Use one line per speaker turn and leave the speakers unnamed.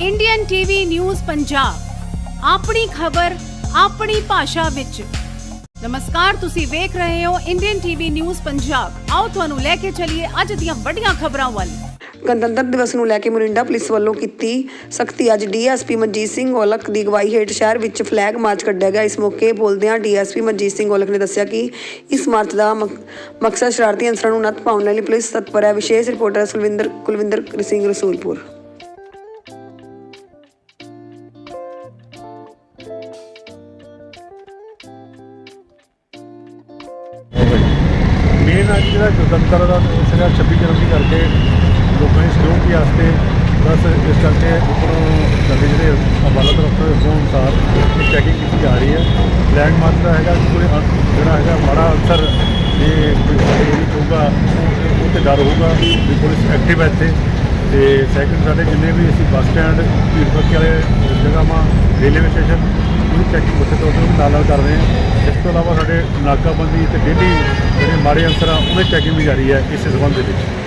Indian TV news Punjab ਆਪਣੀ ਖਬਰ, ਆਪਣੀ ਭਾਸ਼ਾ ਵਿੱਚ। ਨਮਸਕਾਰ, ਤੁਸੀਂ ਵੇਖ ਰਹੇ ਹੋ ਇੰਡੀਅਨ ਟੀਵੀ ਨਿਊਜ਼ ਪੰਜਾਬ ਆਓ ਤੁਹਾਨੂੰ ਲੈ ਕੇ ਚੱਲੀਏ ਅੱਜ ਦੀਆਂ ਵੱਡੀਆਂ ਖਬਰਾਂ ਵੱਲ।
ਗਣਤੰਤਰ ਦਿਵਸ ਨੂੰ ਲੈ ਕੇ ਮੁਰਿੰਡਾ ਪੁਲਿਸ ਵੱਲੋਂ ਕੀਤੀ ਸਖਤੀ। ਅੱਜ ਡੀਐਸਪੀ ਮਨਜੀਤ ਸਿੰਘ ਔਲਖ ਦੀ ਅਗਵਾਈ ਹੇਠ ਸ਼ਹਿਰ ਵਿੱਚ ਫਲੈਗ ਮਾਰਚ ਕੱਢਿਆ ਗਿਆ। ਇਸ ਮੌਕੇ ਬੋਲਦਿਆਂ ਡੀਐਸਪੀ ਮਨਜੀਤ ਸਿੰਘ ਔਲਖ ਨੇ ਦੱਸਿਆ ਕਿ ਇਸ ਮਾਰਚ ਦਾ ਮਕਸਦ ਸ਼ਰਾਰਤੀ ਅਨਸਰਾਂ ਨੂੰ ਨੱਥ ਪਾਉਣ ਲਈ ਪੁਲਿਸ ਤਤਪਰ ਹੈ। ਵਿਸ਼ੇਸ਼ ਰਿਪੋਰਟਰ ਸੁਲਵਿੰਦਰ ਕੁਲਵਿੰਦਰ ਸਿੰਘ ਰਸੂਲਪੁਰ।
ਜਿਹੜਾ ਗਣਤੰਤਰ ਦਾ ਸੀਗਾ 26 ਜਨਵਰੀ ਕਰਕੇ ਲੋਕਾਂ ਦੀ ਸਿਕਿਉਰਿਟੀ ਵਾਸਤੇ ਬਸ ਇਸ ਕਰਕੇ ਉੱਪਰ ਸਾਡੇ ਜਿਹੜੇ ਅਦਾਲਤ ਦਫ਼ਤਰ ਦੇ ਅਨੁਸਾਰ ਚੈਕਿੰਗ ਕੀਤੀ ਜਾ ਰਹੀ ਹੈ। ਬਲੈਕ ਮਾਰਕ ਦਾ ਹੈਗਾ, ਪੂਰੇ ਕੋਈ ਜਿਹੜਾ ਹੈਗਾ ਮਾੜਾ ਅਨਸਰ ਇਹ ਕੋਈ ਸਾਡੇ ਹੋਊਗਾ, ਉਹ ਉਹ ਤੇ ਡਰ ਹੋਊਗਾ ਵੀ ਪੁਲਿਸ ਐਕਟਿਵ ਹੈ ਇੱਥੇ। ਤੇ ਸੈਕਿੰਡ ਸਾਡੇ ਜਿੰਨੇ ਵੀ ਅਸੀਂ ਬੱਸ ਸਟੈਂਡ, ਭੀੜ ਭੜਕੇ ਵਾਲੇ ਜਗ੍ਹਾਵਾਂ ਰੇਲਵੇ ਸਟੇਸ਼ਨ ਉਹਦੀ ਚੈਕਿੰਗ ਉੱਥੇ ਤੋਂ ਉੱਥੇ ਨਾਲ ਨਾਲ ਕਰ ਰਹੇ ਹਾਂ। ਤੋਂ ਇਲਾਵਾ ਸਾਡੇ ਨਾਕਾਬੰਦੀ ਤੇ ਡੇਲੀ ਜਿਹੜੇ ਮਾੜੇ ਅਨਸਰ ਆ ਉਹਦੇ ਚੈਕਿੰਗ ਵੀ ਜਾਰੀ ਹੈ, ਇਸ ਸੰਬੰਧ ਦੇ ਵਿੱਚ।